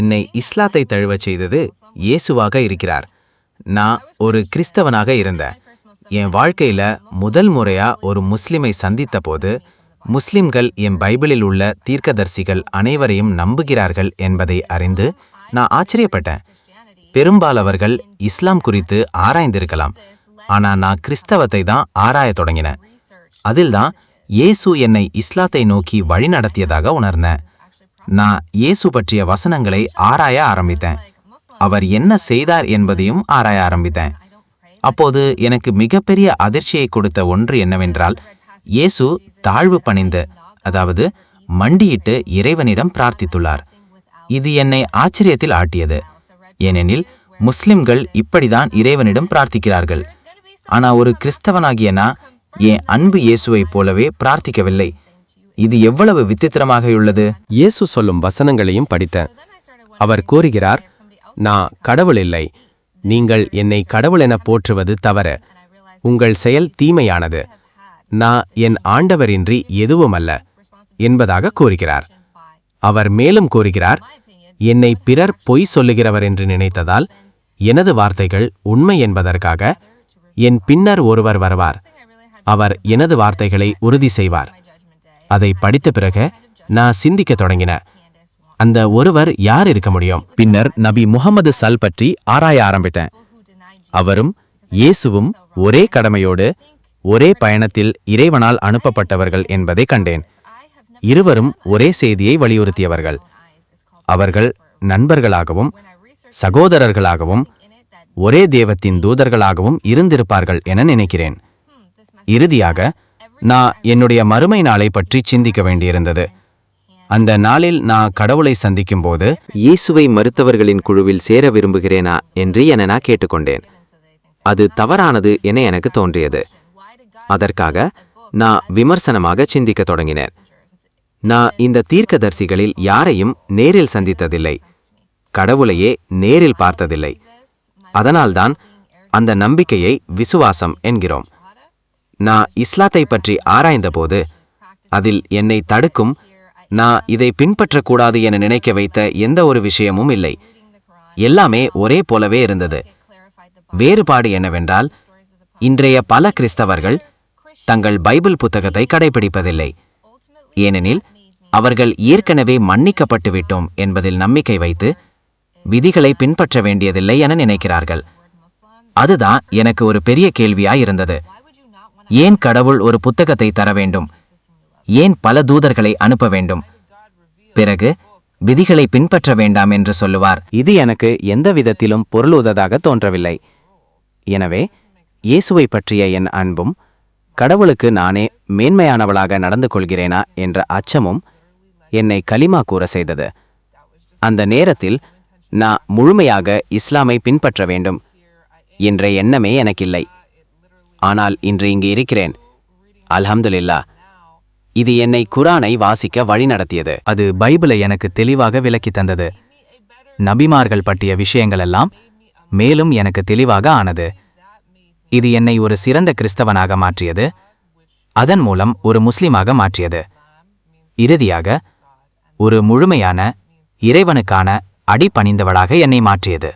என்னை இஸ்லாத்தை தழுவச் செய்தது இயேசுவாக இருக்கிறார். நான் ஒரு கிறிஸ்தவனாக இருந்தேன். என் வாழ்க்கையில முதல் முறையா ஒரு முஸ்லிமை சந்தித்த போது முஸ்லிம்கள் என் பைபிளில் உள்ள தீர்க்கதர்சிகள் அனைவரையும் நம்புகிறார்கள் என்பதை அறிந்து நான் ஆச்சரியப்பட்டேன். பெரும்பாலவர்கள் இஸ்லாம் குறித்து ஆராய்ந்திருக்கலாம். ஆனா நான் கிறிஸ்தவத்தை தான் ஆராயத் தொடங்கினேன். அதில்தான் இயேசு என்னை இஸ்லாத்தை நோக்கி வழிநடத்தியதாக உணர்ந்தேன். நான் இயேசு பற்றிய வசனங்களை ஆராய ஆரம்பித்தேன். அவர் என்ன செய்தார் என்பதையும் ஆராய ஆரம்பித்தேன். அப்போது எனக்கு மிகப்பெரிய அதிர்ச்சியை கொடுத்த ஒன்று என்னவென்றால் இயேசு தாழ்வு பணிந்து அதாவது மண்டியிட்டு இறைவனிடம் பிரார்த்தித்துள்ளார். இது என்னை ஆச்சரியத்தில் ஆட்டியது. ஏனெனில் முஸ்லிம்கள் இப்படிதான் இறைவனிடம் பிரார்த்திக்கிறார்கள். ஆனால் ஒரு கிறிஸ்தவனாகிய நான் என் அன்பு இயேசுவைப் போலவே பிரார்த்திக்கவில்லை. இது எவ்வளவு வித்தித்திரமாகியுள்ளது உள்ளது இயேசு சொல்லும் வசனங்களையும் படித்தேன். அவர் கூறுகிறார் நான் கடவுள் இல்லை. நீங்கள் என்னை கடவுள் என போற்றுவது தவறு. உங்கள் செயல் தீமையானது. நான் என் ஆண்டவரின்றி எதுவுமல்ல என்பதாக கூறுகிறார். அவர் மேலும் கூறுகிறார் என்னை பிறர் பொய் சொல்லுகிறவர் என்று நினைத்ததால் எனது வார்த்தைகள் உண்மை என்பதற்காக என் பின்னர் ஒருவர் வருவார். அவர் எனது வார்த்தைகளை உறுதி செய்வார். அதை படித்த பிறகு நான் சிந்திக்கத் தொடங்கினேன் அந்த ஒருவர் யார் இருக்க முடியும்? பின்னர் நபி முகமது சல் பற்றி ஆராய ஆரம்பித்தேன். அவரும் இயேசுவும் ஒரே கடமையோடு ஒரே பயணத்தில் இறைவனால் அனுப்பப்பட்டவர்கள் என்பதை கண்டேன். இருவரும் ஒரே செய்தியை வலியுறுத்தியவர்கள். அவர்கள் நண்பர்களாகவும் சகோதரர்களாகவும் ஒரே தேவத்தின் தூதர்களாகவும் இருந்திருப்பார்கள் என நினைக்கிறேன். இறுதியாக நான் என்னுடைய மறுமை நாளை பற்றி சிந்திக்க வேண்டியிருந்தது. அந்த நாளில் நான் கடவுளை சந்திக்கும் போது இயேசுவை மறுத்தவர்களின் குழுவில் சேர விரும்புகிறேனா என்று என நான் கேட்டுக்கொண்டேன். அது தவறானது என எனக்கு தோன்றியது. அதற்காக நான் விமர்சனமாக சிந்திக்க தொடங்கினேன். நான் இந்த தீர்க்கதரிசிகளில் யாரையும் நேரில் சந்தித்ததில்லை. கடவுளையே நேரில் பார்த்ததில்லை. அதனால்தான் அந்த நம்பிக்கையை விசுவாசம் என்கிறோம். நான் இஸ்லாத்தை பற்றி ஆராய்ந்தபோது அதில் என்னை தடுக்கும் நான் இதை பின்பற்றக்கூடாது என நினைக்க வைத்த எந்த ஒரு விஷயமும் இல்லை. எல்லாமே ஒரே போலவே இருந்தது. வேறுபாடு என்னவென்றால் இன்றைய பல கிறிஸ்தவர்கள் தங்கள் பைபிள் புத்தகத்தை கடைபிடிப்பதில்லை ஏனெனில் அவர்கள் ஏற்கனவே மன்னிக்கப்பட்டுவிட்டோம் என்பதில் நம்பிக்கை வைத்து விதிகளை பின்பற்ற வேண்டியதில்லை என நினைக்கிறார்கள். அதுதான் எனக்கு ஒரு பெரிய கேள்வியாய் இருந்தது. ஏன் கடவுள் ஒரு புத்தகத்தை தர வேண்டும்? ஏன் பல தூதர்களை அனுப்ப வேண்டும்? பிறகு விதிகளை பின்பற்ற வேண்டாம் என்று சொல்லுவார். இது எனக்கு எந்த விதத்திலும் பொருளுததாக தோன்றவில்லை. எனவே இயேசுவை பற்றிய என் அன்பும் கடவுளுக்கு நானே மேன்மையானவளாக நடந்து கொள்கிறேனா என்ற அச்சமும் என்னை கலிமா கூற செய்தது. அந்த நேரத்தில் நான் முழுமையாக இஸ்லாமை பின்பற்ற வேண்டும் என்ற எண்ணமே எனக்கில்லை. ஆனால் இன்று இங்கு இருக்கிறேன். அல்ஹம்துலில்லா. இது என்னை குரானை வாசிக்க வழிநடத்தியது அது பைபிளை எனக்கு தெளிவாக விளக்கி தந்தது. நபிமார்கள் பற்றிய விஷயங்களெல்லாம் மேலும் எனக்கு தெளிவாக ஆனது. இது என்னை ஒரு சிறந்த கிறிஸ்தவனாக மாற்றியது. அதன் மூலம் ஒரு முஸ்லிமாக மாற்றியது. இறுதியாக ஒரு முழுமையான இறைவனுக்கான அடிபணிந்தவளாக என்னை மாற்றியது.